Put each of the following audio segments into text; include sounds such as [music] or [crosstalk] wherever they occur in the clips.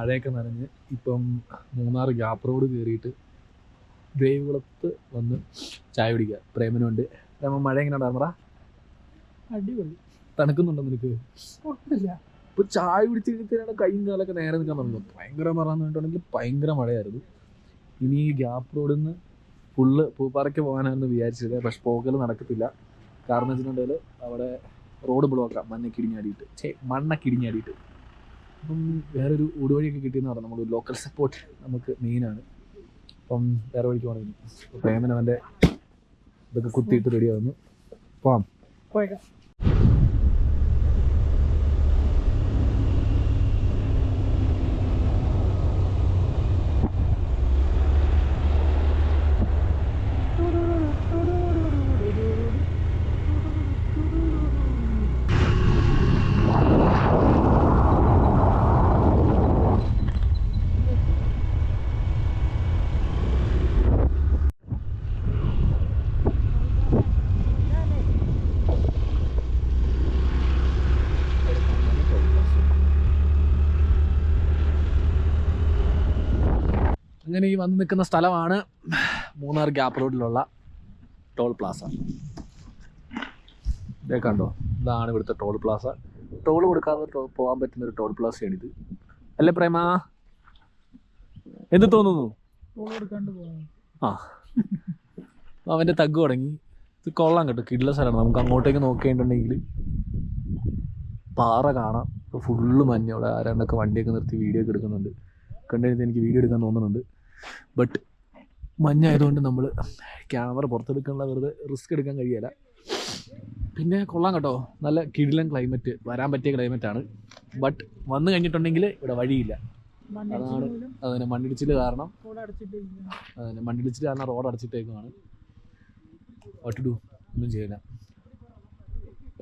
മഴയൊക്കെ നനഞ്ഞ് ഇപ്പം മൂന്നാർ ഗ്യാപ്പ് റോഡ് കയറിയിട്ട് ദേവികുളത്ത് വന്ന് ചായ കുടിക്കുക. പ്രേമനുണ്ട് പ്രേമ മഴ എങ്ങനെ ഉണ്ടാകുന്നറ അടിപൊളി. തണുക്കുന്നുണ്ടോ നിനക്ക്? ഒട്ടില്ല ഇപ്പൊ ചായ പിടിച്ചിട്ട് കൈയും കാലൊക്കെ നേരെ നിൽക്കാൻ തുടങ്ങും ഭയങ്കര മറന്നിട്ടുണ്ടെങ്കിൽ എന്ന് പറഞ്ഞിട്ടുണ്ടെങ്കിൽ ഭയങ്കര മഴയായിരുന്നു. ഇനി ഈ ഗ്യാപ്പ് റോഡിൽ നിന്ന് ഫുള്ള് പൂപ്പാറയ്ക്ക് പോകാനായിരുന്നു വിചാരിച്ചത് പക്ഷെ പോകൽ നടക്കത്തില്ല. കാരണം വെച്ചിട്ടുണ്ടെങ്കിൽ അവിടെ റോഡ് ബ്ലോക്കാം. മണ്ണക്കിടിഞ്ഞാടിയിട്ട് ചേ മണ്ണക്കിടിഞ്ഞാടിയിട്ട് അപ്പം വേറൊരു ഊടുവഴിയൊക്കെ കിട്ടിയെന്ന് പറഞ്ഞു. നമ്മൾ ലോക്കൽ സപ്പോർട്ട് നമുക്ക് മെയിനാണ് അപ്പം വേറെ വഴിക്ക് പോകണമെങ്കിൽ പ്രേമൻ അവന്റെ ഇതൊക്കെ കുത്തിയിട്ട് റെഡിയാവുന്നു പോവാം. പോയേക്കാം. അങ്ങനെ ഈ വന്ന് നിൽക്കുന്ന സ്ഥലമാണ് മൂന്നാർ ഗ്യാപ്പ് റോഡിലുള്ള ടോൾ പ്ലാസ ഇതേ കണ്ടോ? ഇതാണ് ഇവിടുത്തെ ടോൾ പ്ലാസ ടോൾ കൊടുക്കാതെ പോകാൻ പറ്റുന്ന ഒരു ടോൾ പ്ലാസയാണ് ഇത് അല്ലേ പ്രേമ? എന്ത് തോന്നുന്നു? ആ. [laughs] അവന്റെ തഗ് തുടങ്ങി. ഇത് കൊള്ളാം കേട്ടോ. കിടില സ്ഥലമാണ്. നമുക്ക് അങ്ങോട്ടേക്ക് നോക്കേണ്ടുണ്ടെങ്കിൽ പാറ കാണാം. ഫുള്ള് മഞ്ഞ. അവിടെ ആരാണ്ടൊക്കെ വണ്ടിയൊക്കെ നിർത്തി വീഡിയോ ഒക്കെ എടുക്കുന്നുണ്ട്. കണ്ടുകഴിഞ്ഞാൽ എനിക്ക് വീഡിയോ എടുക്കാൻ തോന്നുന്നുണ്ട്. ബട്ട് മഞ്ഞായതുകൊണ്ട് നമ്മൾ ക്യാമറ പുറത്തെടുക്കാനുള്ള വെറുതെ റിസ്ക് എടുക്കാൻ കഴിയില്ല. പിന്നെ കൊള്ളാം കേട്ടോ. നല്ല കിടിലൻ ക്ലൈമറ്റ് വരാൻ പറ്റിയ ക്ലൈമറ്റ് ആണ്. ബട്ട് വന്നു കഴിഞ്ഞിട്ടുണ്ടെങ്കിൽ ഇവിടെ വഴിയില്ല. അതാണ് അതിന് മണ്ണിടിച്ചിൽ കാരണം. അതിന് അതന്നെ മണ്ണിടിച്ചിൽ കാരണം റോഡ് അടച്ചിട്ടേക്കുമാണ് വാട്ട് ഡു ഒന്നും ചെയ്യില്ല.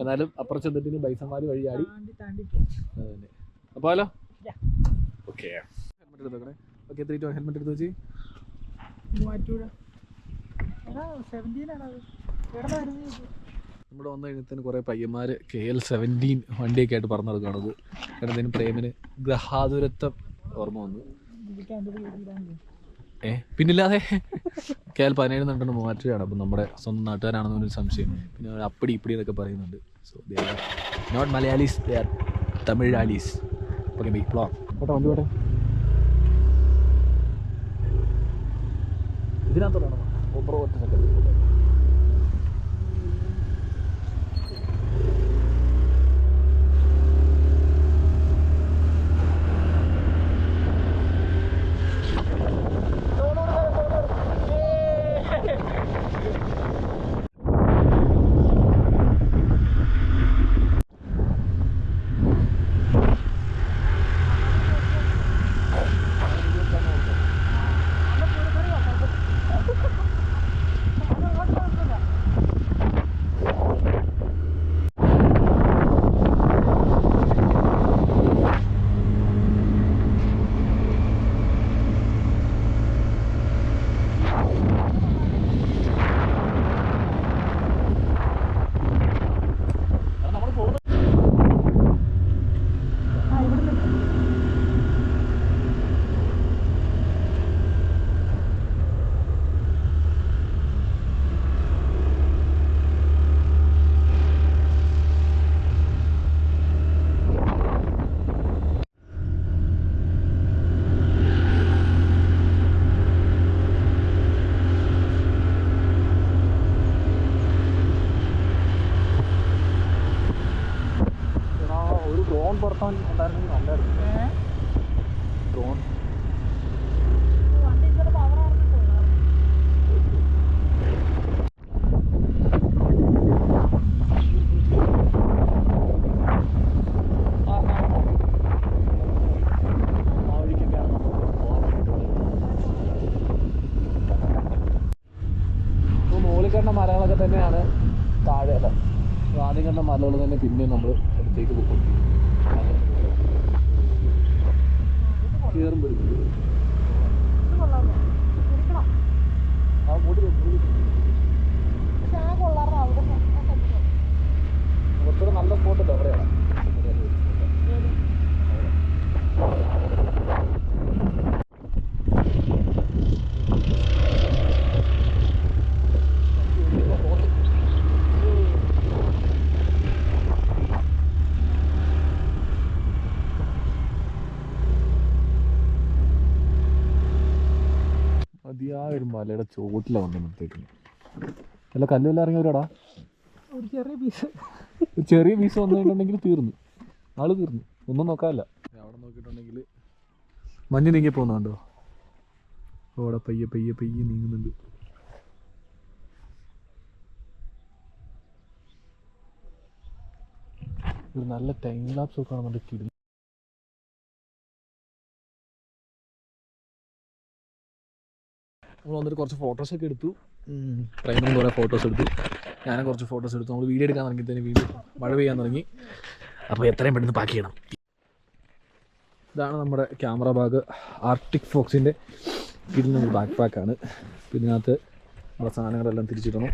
എന്നാലും അപ്പുറം ചെന്നിട്ട് ബൈസന്മാർ വഴിയാടി അതന്നെ അപ്പോൾ hello. Okay okay three two helmet എടുത്ത് വെച്ച്. വരുന്നത് നമ്മുടെ വന്നു കഴിഞ്ഞാൽ കുറേ പയ്യന്മാർ കെ എൽ സെവന്റീൻ വണ്ടിയൊക്കെ ആയിട്ട് പറഞ്ഞു നടക്കുകയാണത് കിടന്നതിന് പ്രേമിന് ഗ്രഹാതുരത്വം ഓർമ്മ വന്നു. ഏ പിന്നില്ലാതെ. കെ എൽ പതിനേഴ് നണ്ടെന്ന് മൂവാറ്റുകയാണ് അപ്പം നമ്മുടെ സ്വന്തം നാട്ടുകാരാണെന്നൊരു സംശയം. പിന്നെ അപ്പടി ഇപ്പടി എന്നൊക്കെ പറയുന്നുണ്ട്. So they are not Malayalis they are തമിഴാലീസ് okay ബി പ്ലോ ഓട്ടെ വണ്ടി പോട്ടെ. ഇതിനകത്തോടാണോ ഒപ്പറ ഒറ്റ സെക്കൻഡ് മുകളിൽ കണ്ട മരങ്ങളൊക്കെ തന്നെയാണ് താഴെ ആദ്യം കണ്ട മലകൾ തന്നെ പിന്നെ നമ്മൾ അടുത്തേക്ക് പോയിക്കൊണ്ടിരിക്കും കയറുമ്പോഴും ആ മൂടി പക്ഷെ ആ കൊള്ളാറുണ്ട് അവിടെ കുറച്ചുകൂടെ നല്ല സ്പോട്ടല്ലോ അവിടെയാണ് ഏത് ഒരു മലയുടെ ചോട്ടിലാണ് വന്ന് നിർത്തിയേക്കുന്നത് അല്ല കല്ലുമെല്ലാം ഇറങ്ങിയവരോടാ ഒരു ചെറിയ പീസ് ഒരു ചെറിയ പീസ് വന്നിട്ടുണ്ടെങ്കിൽ തീർന്നു. ആൾ തീർന്നു. ഒന്നും നോക്കാല്ല അവിടെ നോക്കിയിട്ടുണ്ടെങ്കിൽ മഞ്ഞ് നീങ്ങി പോകുന്നുണ്ടോ അവിടെ പയ്യെ പയ്യെ പയ്യെ നീങ്ങുന്നുണ്ട്. ഒരു നല്ല ടൈം ലാപ്സ് ഒക്കെ കാണുന്നുണ്ട് കിടി നമ്മൾ വന്നിട്ട് കുറച്ച് ഫോട്ടോസ് ഒക്കെ എടുത്തു. പ്രൈമിനും കുറേ ഫോട്ടോസ് എടുത്തു. ഞാനും കുറച്ച് ഫോട്ടോസ് എടുത്തു. നമ്മൾ വീഡിയോ എടുക്കാൻ തുടങ്ങി തന്നെ വീഡിയോ മഴ പെയ്യാൻ തുടങ്ങി. അപ്പോൾ എത്രയും പെട്ടെന്ന് പാക്ക് ചെയ്യണം. ഇതാണ് നമ്മുടെ ക്യാമറ ബാഗ് ആർട്ടിക് ഫോക്സിന്റെ ഇതിൽ നിന്ന് ബാക്ക് പാക്കാണ് പിന്നെ ഇതിനകത്ത് നമ്മുടെ സാധനങ്ങളെല്ലാം തിരിച്ചിടണം.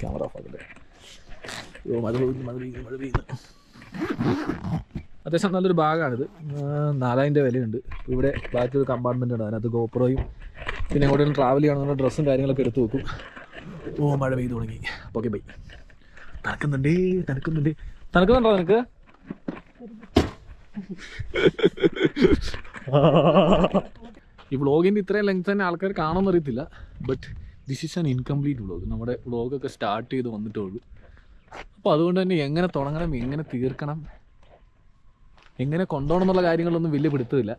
ക്യാമറ ബാഗിന്റെ ഓ മഴ പെയ്യുന്നു മഴ പെയ്യുന്നു മഴ പെയ്യുന്നു. അത്യാവശ്യം നല്ലൊരു ബാഗാണിത് നാലായിരം രൂപ വിലയുണ്ട്. ഇവിടെ ബാക്കി ഒരു കമ്പാർട്ട്മെന്റ് ഉണ്ട് അതിനകത്ത് ഗോപ്രോയും പിന്നെ എങ്ങോട്ടും ട്രാവൽ ചെയ്യണമെന്നുള്ള ഡ്രസ്സും കാര്യങ്ങളൊക്കെ എടുത്തു വെക്കും. ഓ മഴ പെയ്തു തുടങ്ങി. Okay bye തണുക്കുന്നുണ്ടേ തണുക്കുന്നുണ്ട്. തണുക്കുന്നുണ്ടോ നിനക്ക്? [laughs] ഈ വ്ളോഗിന്റെ ഇത്രയും ലെങ്ത് തന്നെ ആൾക്കാർ കാണുമെന്ന് അറിയത്തില്ല. But this is an incomplete vlog നമ്മുടെ വ്ളോഗൊക്കെ സ്റ്റാർട്ട് ചെയ്ത് വന്നിട്ടേ ഉള്ളൂ അപ്പോൾ അതുകൊണ്ട് തന്നെ എങ്ങനെ തുടങ്ങണം എങ്ങനെ തീർക്കണം എങ്ങനെ കൊണ്ടുപോകണം എന്നുള്ള കാര്യങ്ങളൊന്നും വലിയ പിടുത്തമില്ല.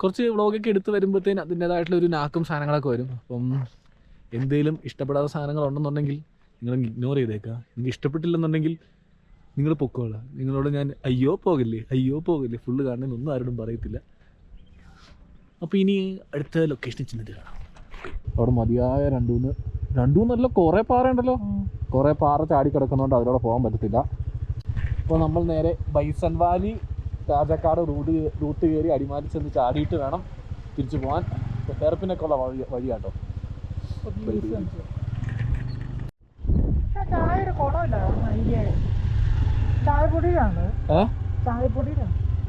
കുറച്ച് വ്ളോഗൊക്കെ എടുത്ത് വരുമ്പോഴത്തേന് അതിന്റേതായിട്ടുള്ള ഒരു നാക്കും സാധനങ്ങളൊക്കെ വരും. അപ്പം എന്തെങ്കിലും ഇഷ്ടപ്പെടാത്ത സാധനങ്ങൾ ഉണ്ടെന്നുണ്ടെങ്കിൽ നിങ്ങൾ ഇഗ്നോർ ചെയ്തേക്കുക. നിങ്ങൾക്ക് ഇഷ്ടപ്പെട്ടില്ലെന്നുണ്ടെങ്കിൽ നിങ്ങൾ പൊക്കോളാം. നിങ്ങളോട് ഞാൻ അയ്യോ പോകില്ലേ അയ്യോ പോകില്ലേ ഫുള്ള് കാണണമെന്ന് ഒന്നും ആരോടും പറയത്തില്ല. അപ്പോൾ ഇനി അടുത്ത ലൊക്കേഷനിൽ ചെന്നിട്ട് കാണാം. അവിടെ മതിയായ രണ്ടു മൂന്ന് രണ്ടു മൂന്നല്ല കുറേ പാറ ഉണ്ടല്ലോ. കുറേ പാറ ചാടി കിടക്കുന്നതുകൊണ്ട് അതിലൂടെ പോകാൻ പറ്റത്തില്ല. അപ്പോൾ നമ്മൾ നേരെ Bison Valley Rajakkad route route കയറി അടിമാലി ചെന്ന് ചാടിയിട്ട് വേണം തിരിച്ചു പോകാൻ തെറപ്പിനൊക്കെ ഉള്ള വഴി വഴിയാട്ടോ കേട്ടോ. ചായപ്പൊടിയിലാണ്.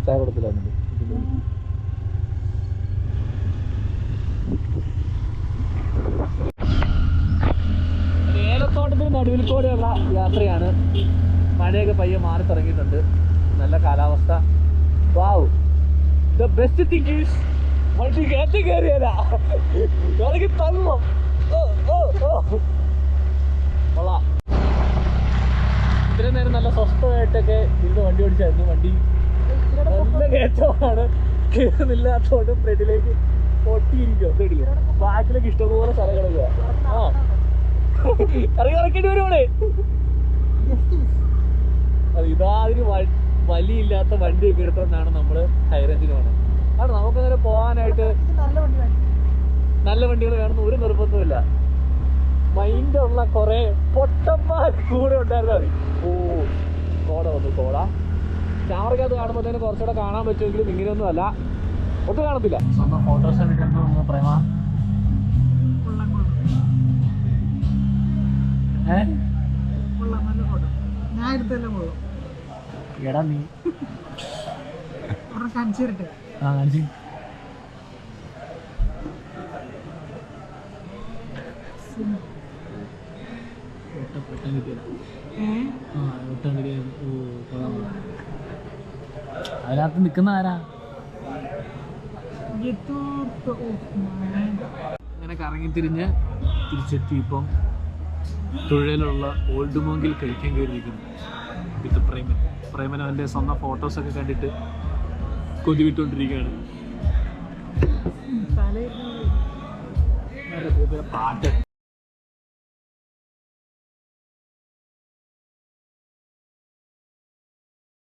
ചായപ്പൊടിയിലാണ്. ഏലത്തോട്ടത്തിന് നടുവിൽ കൂടെയുള്ള യാത്രയാണ്. മഴയൊക്കെ പയ്യെ മാറി തുടങ്ങിയിട്ടുണ്ട് നല്ല കാലാവസ്ഥ. Wow the best thing is വണ്ടി കയറ്റി കയറിയതാ ഇറങ്ങി തള്ളോ ഓ ഓ ഓ കൊള്ളാം ഇത്രയും നേരം നല്ല സ്വസ്ഥമായിട്ടൊക്കെ ഇരുന്ന് വണ്ടി ഓടിച്ചായിരുന്നു. വണ്ടി നല്ല കയറ്റമാണ്. കയറുന്നില്ലാത്തതുകൊണ്ട് ഫ്രണ്ടിലേക്ക് പൊട്ടിയിരിക്കും ഫ്രണ്ടിൽ. ബാക്കിലേക്ക് ഇഷ്ടംപോലെ സ്ഥലങ്ങളൊക്കെ ആ. ഇറങ്ങി ഇറക്കേണ്ടി വരുവാണേ. അത് ഇതാതിരി വ- വലിയില്ലാത്ത വണ്ടിയൊക്കെ എടുത്തോണ്ടാണ് നമ്മൾ ഹൈറേഞ്ചിന് പോണത് കാരണം നമുക്കങ്ങനെ പോകാനായിട്ട് ഇത് നല്ല വണ്ടി നല്ല വണ്ടികൾ വേണമെന്ന് ഒരു നിർബന്ധമില്ല മൈൻഡുള്ള കുറെ പൊട്ടന്മാർ കൂടെ ഉണ്ടായിരുന്നു മതി. ഓ കോട വന്നു കോട. ക്യാമറയ്ക്കകത്ത് കാണുമ്പോൾ തന്നെ കുറച്ചുകൂടെ കാണാൻ പറ്റുമെങ്കിലും ഇങ്ങനെയൊന്നും അല്ല. ഒട്ടും കാണത്തില്ല. ഫോട്ടോസ് എടുക്കുന്നു പ്രേമ? ഏ? ഞാൻ എടുത്തല്ലേ കൊള്ളാം. എടാ നീ. ആ കാണിച്ച് അതിനകത്ത് നിൽക്കുന്ന ആരാ. അങ്ങനെ കറങ്ങി തിരിഞ്ഞ് തിരിച്ചെത്തി ഇപ്പം തുഴലുള്ള ഓൾഡ് മോങ്കിൽ കഴിക്കാൻ കയറിയിരിക്കുന്നു. വിത്ത് പ്രേമൻ. പ്രേമൻ അവന്റെ സ്വന്തം ഫോട്ടോസൊക്കെ കണ്ടിട്ട് കൊതി വിട്ടുകൊണ്ടിരിക്കുകയാണ് പാട്ട്.